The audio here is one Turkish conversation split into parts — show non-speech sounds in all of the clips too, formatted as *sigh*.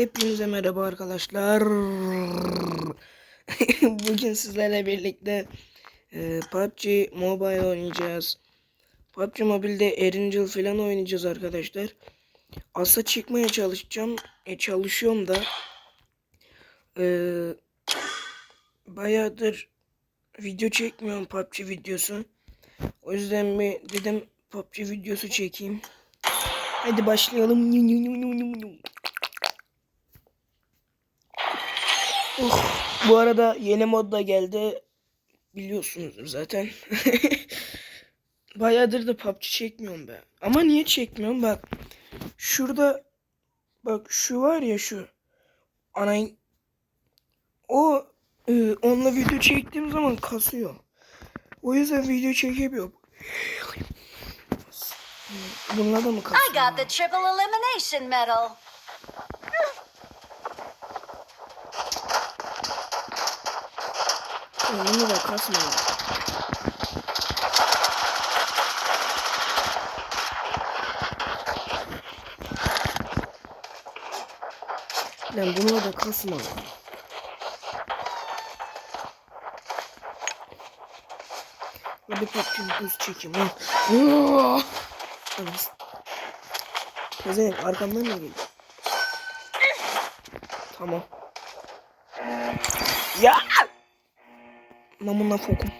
Hepinize merhaba arkadaşlar. *laughs* Bugün sizlerle birlikte e, PUBG Mobile oynayacağız. PUBG Mobile'de Erincil falan oynayacağız arkadaşlar. Asa çıkmaya çalışacağım. E, çalışıyorum da. E, bayağıdır video çekmiyorum PUBG videosu. O yüzden bir dedim PUBG videosu çekeyim. Hadi başlayalım. Oh, bu arada yeni mod da geldi. Biliyorsunuzdur zaten. *laughs* Bayağıdır da PUBG çekmiyorum ben. Ama niye çekmiyorum? Bak. Şurada bak şu var ya şu. Anay o e, onunla video çektiğim zaman kasıyor. O yüzden video çekemiyorum. Bununla da mı I kasıyor? got the triple elimination medal. Bunu da kasmıyor. Lan bunu da kasma. Hadi papçın düz çekeyim ha. Pezevenk arkamdan ne geliyor? Tamam. Ya! Namına fokum.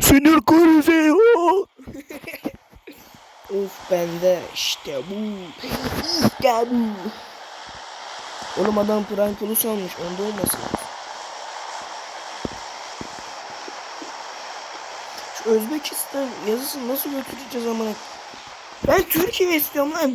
Sinir krizi. *laughs* of bende işte bu. İşte bu. Oğlum adam Prime Plus almış. Onda olmasın. Özbekistan yazısını nasıl götüreceğiz amına? Ben Türkiye istiyorum lan.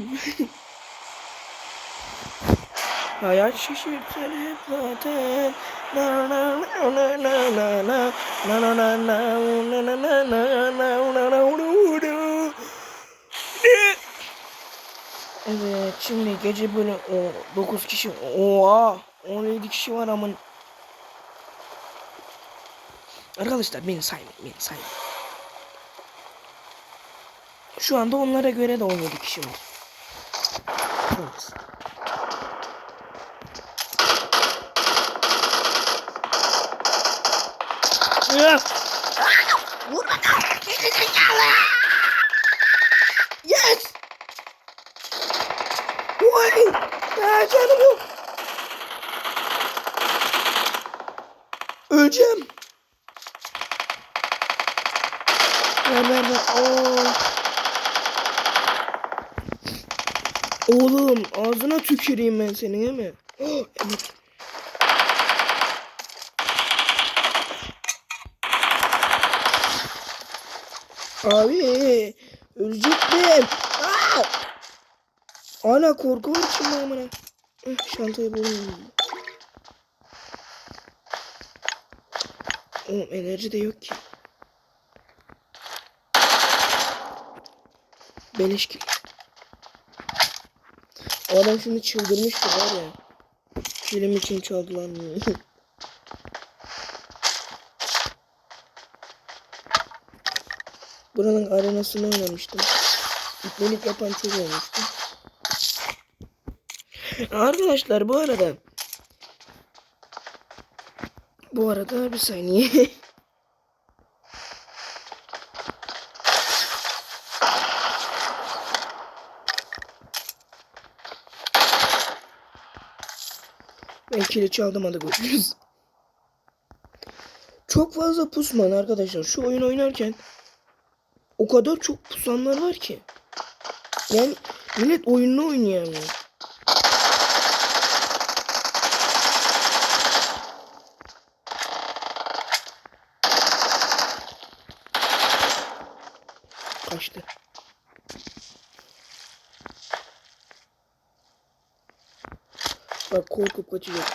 Hayat şaşırtır hep zaten. Na na na na na na na na na na na na na na na na Evet şimdi gece böyle o 9 kişi oha 17 kişi var ama Arkadaşlar beni saymayın beni saymayın Şu anda onlara göre de 17 kişi var Evet. Vurma da! Yes! Vay! Ya canım yok! Öleceğim! Ver ver ver. Oo. Oğlum ağzına tüküreyim ben senin değil mi? Oh, evet. Abi ölecektim. Aa! Hala korku var içimde amına. Eh, Şantayı buldum. Oğlum enerji de yok ki. Beleş ki. O adam şimdi çıldırmıştı var ya. Film için çaldılar mı? *laughs* Buranın arenasını oynamıştım. İpnelik yapan çok olmuştu. Arkadaşlar bu arada bu arada bir saniye. *laughs* kili çaldım hadi görüşürüz. Çok fazla pusman arkadaşlar. Şu oyun oynarken o kadar çok pusanlar var ki. Yani millet oyununu oynayamıyor. Kaçtı. Bak korkup kaçacak.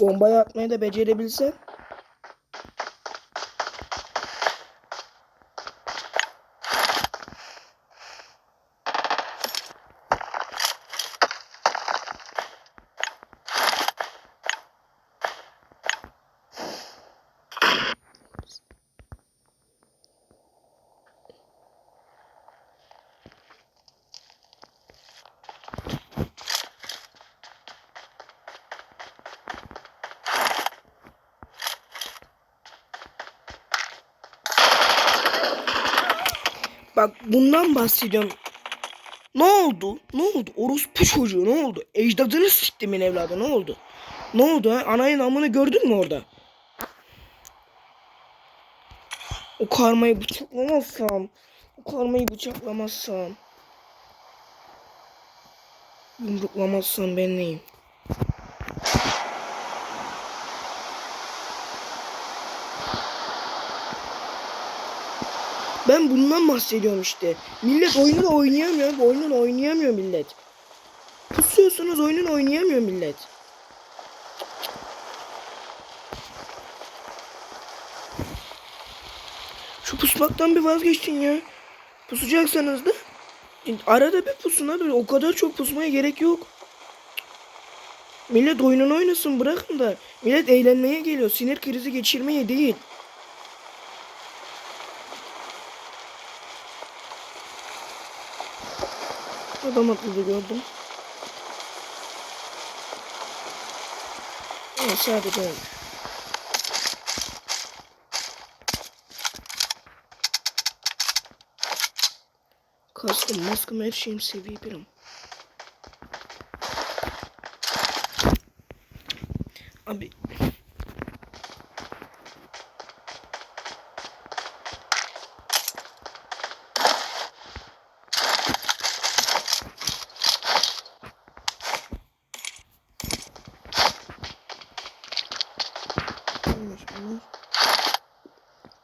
Bombayı atmayı da becerebilsen. Bak bundan bahsediyorum. Ne oldu? Ne oldu? Orospu çocuğu ne oldu? Ecdadını siktimin evladı ne oldu? Ne oldu ha? Anayın amını gördün mü orada? O karmayı bıçaklamazsam. O karmayı bıçaklamazsam. Yumruklamazsam ben neyim? Ben bundan bahsediyorum işte. Millet oyunu oynayamıyor. abi, Oyunu da oynayamıyor millet. Pusuyorsunuz oyunun oynayamıyor millet. Şu pusmaktan bir vazgeçin ya. Pusacaksanız da arada bir pusun abi. O kadar çok pusmaya gerek yok. Millet oyununu oynasın bırakın da. Millet eğlenmeye geliyor. Sinir krizi geçirmeye değil. Adam atladı gördüm. Evet sadece öyle. Kaskım, maskım, her şeyim seviye birim. Abi Neymiş bunlar?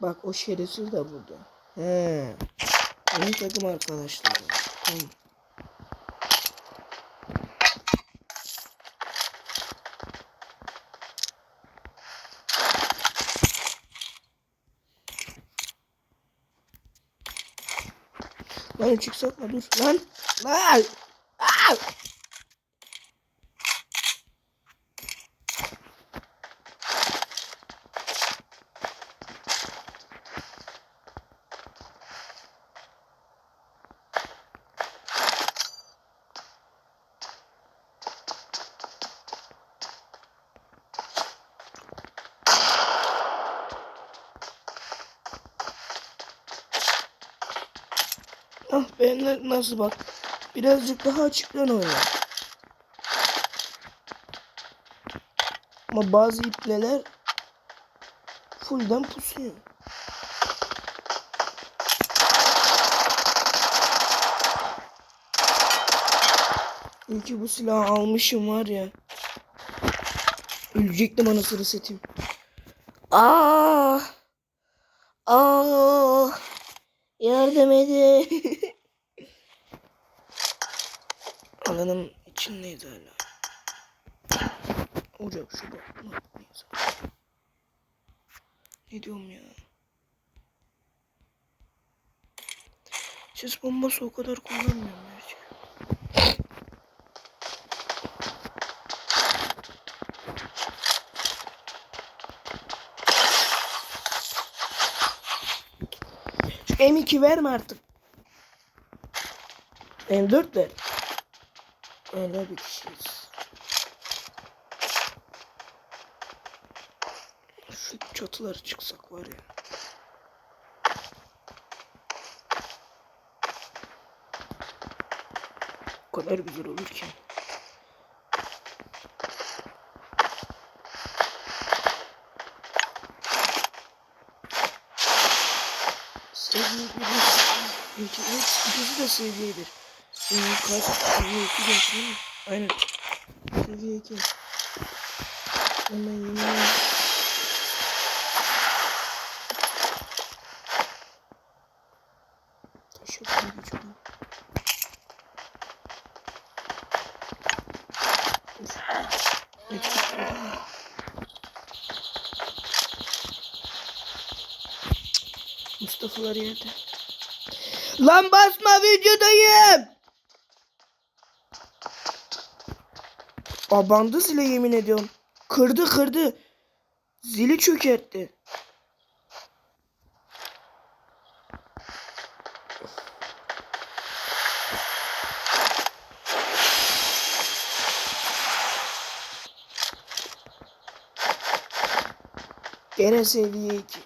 Bak o şerefsiz de burada. He. Benim takım arkadaşlarım. Tamam. Lan çıksak mı dur lan lan Aa! Ah ben nasıl bak. Birazcık daha açıktan oyna. Ama bazı ipleler fullden pusuyor. İyi ki bu silahı almışım var ya. Ölecektim anasını satayım. Aa! Aa! Yardım edin. *laughs* Alanın içindeydi hala. Ocak, Nisan. Ne diyorum ya? Ses bombası o kadar kullanmıyorum gerçi. Şu M2 verme artık. M4 ver. Öyle bir kişiyiz. Şu çatılara çıksak var ya. O kadar güzel olur ki. Seviye bir. İki, üç, ikisi de seviye bir. Ee, kaç? Seviye 2 geçti mi? Aynen. Seviye 2. Hemen yeni Taş yok mu gücüm? Eksik oldu mu? Mustafa'lar yerde. Lan basma videodayım. Abandı zile yemin ediyorum. Kırdı kırdı. Zili çökertti. Gene seviye 2.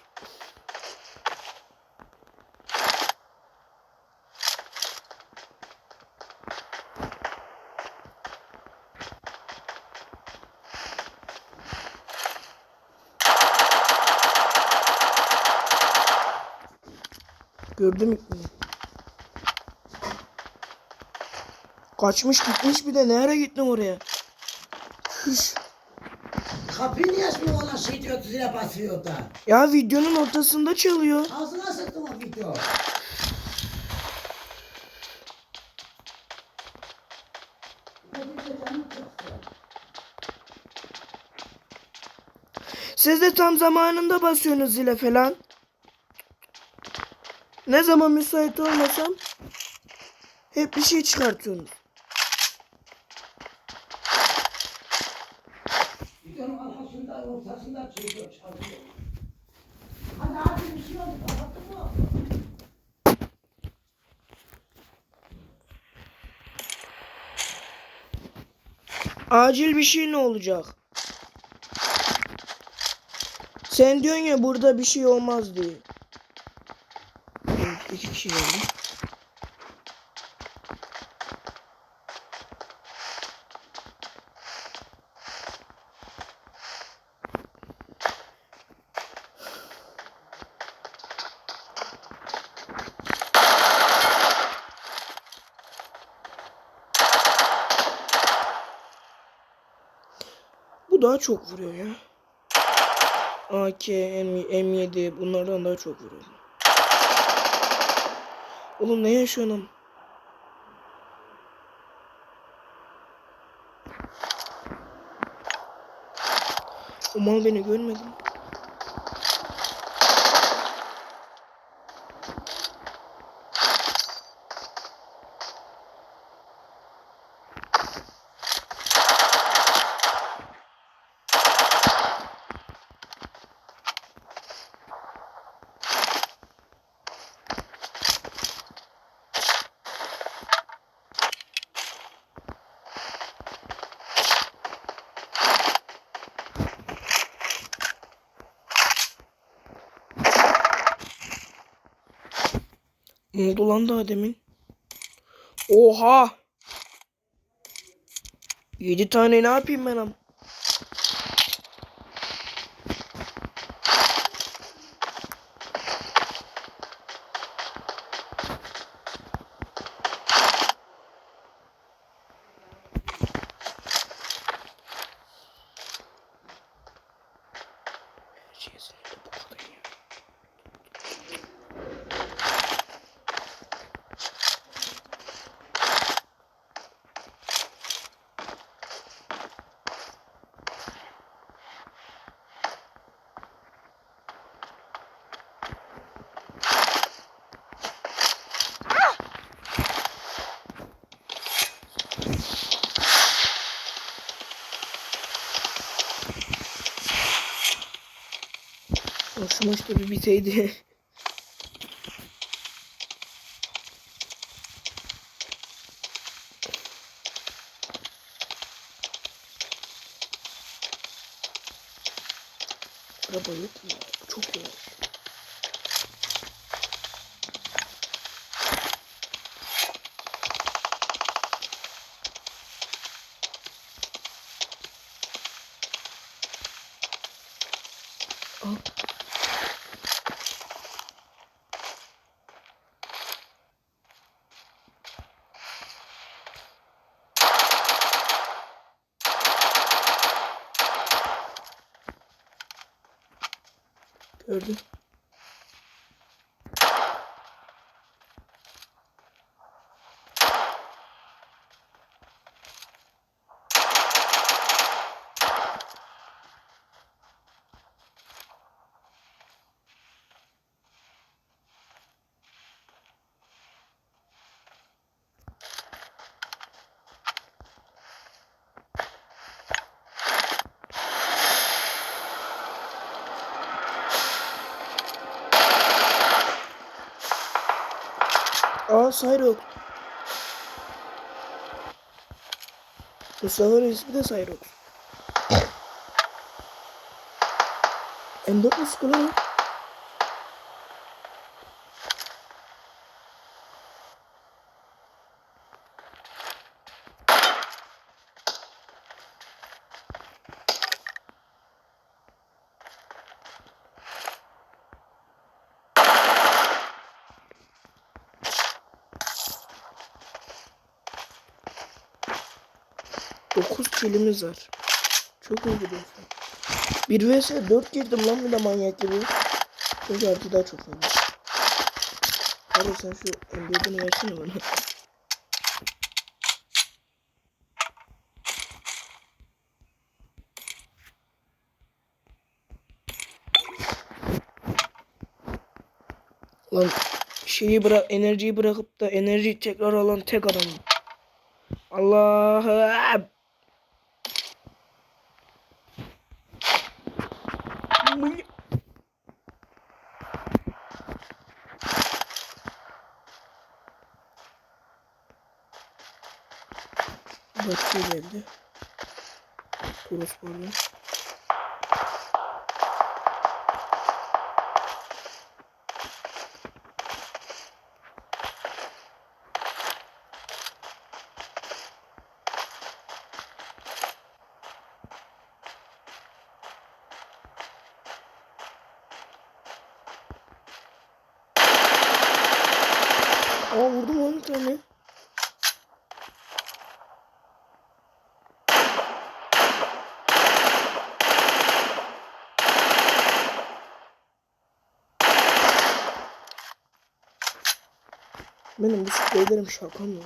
Gördüm. Kaçmış gitmiş bir de. Ne ara gittin oraya? Hüş. Kapıyı niye açmıyor olan şey diyor zile basıyor da. Ya videonun ortasında çalıyor. Ağzına sıktım o video. Siz de tam zamanında basıyorsunuz zile falan. Ne zaman müsait olmasam hep bir şey çıkartıyorsunuz. Videonun arkasında ortasında çekiyor çalıyor. Hadi hadi bir şey oldu kapattın mı? Acil bir şey ne olacak? Sen diyorsun ya burada bir şey olmaz diye. Geldi. Bu daha çok vuruyor ya. AK, M, M7 bunlardan daha çok vuruyor. Oğlum ne yaşıyorsun? O mal beni görmedi. Ne oldu lan daha demin? Oha! 7 tane ne yapayım ben am? O şu maç da bir biteydi. Araba yok mu? ya? Çok yavaş. Öldüm. Aa Sayrok. Mustafa'nın ismi de Sayrok. M4 mu sıkılıyor? 9 kilimiz var. Çok iyi gidiyorsun. 1 vs 4 girdim lan bir de manyak gibi. Çok artı daha çok fazla. Hadi sen şu M4'ünü versene bana. Lan şeyi bırak enerjiyi bırakıp da enerjiyi tekrar alan tek adam. Allah'ım. Bakçı geldi. Toros pardon. Aa vurdum onu tane. Benim bu spreylerim şaka mı?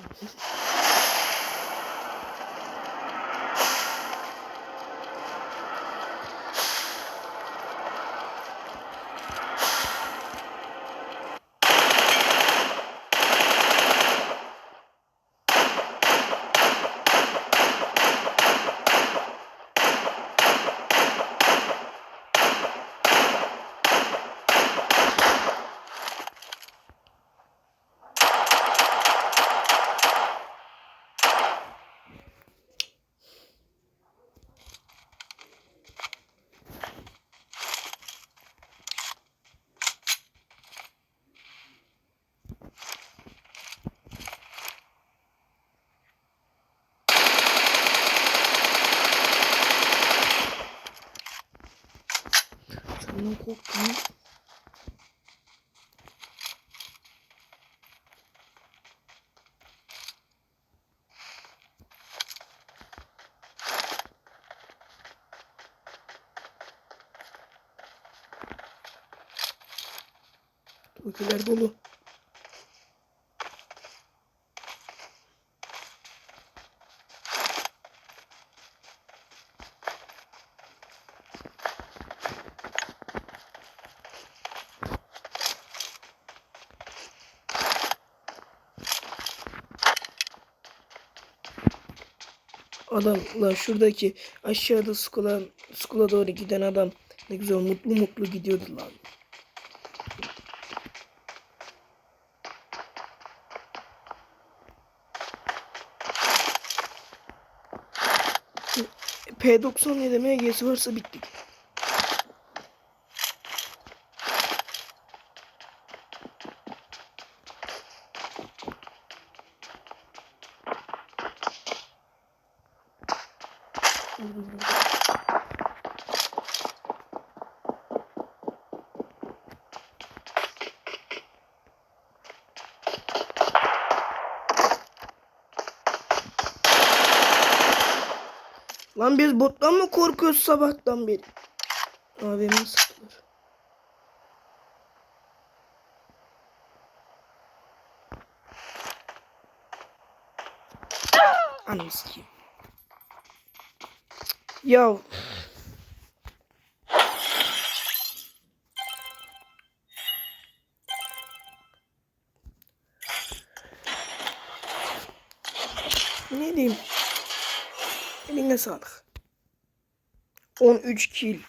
Tokiler dolu. Adam lan şuradaki aşağıda skula, skula doğru giden adam ne güzel mutlu mutlu gidiyordu lan. P97 MG'si varsa bittik. Lan biz bottan mı korkuyoruz sabahtan beri? AVM sıkılır. Ananı sikeyim. Ya. Ne diyeyim? Eline sağlık. 13 kill.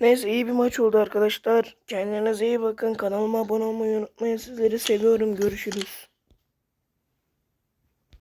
Neyse iyi bir maç oldu arkadaşlar. Kendinize iyi bakın. Kanalıma abone olmayı unutmayın. Sizleri seviyorum. Görüşürüz.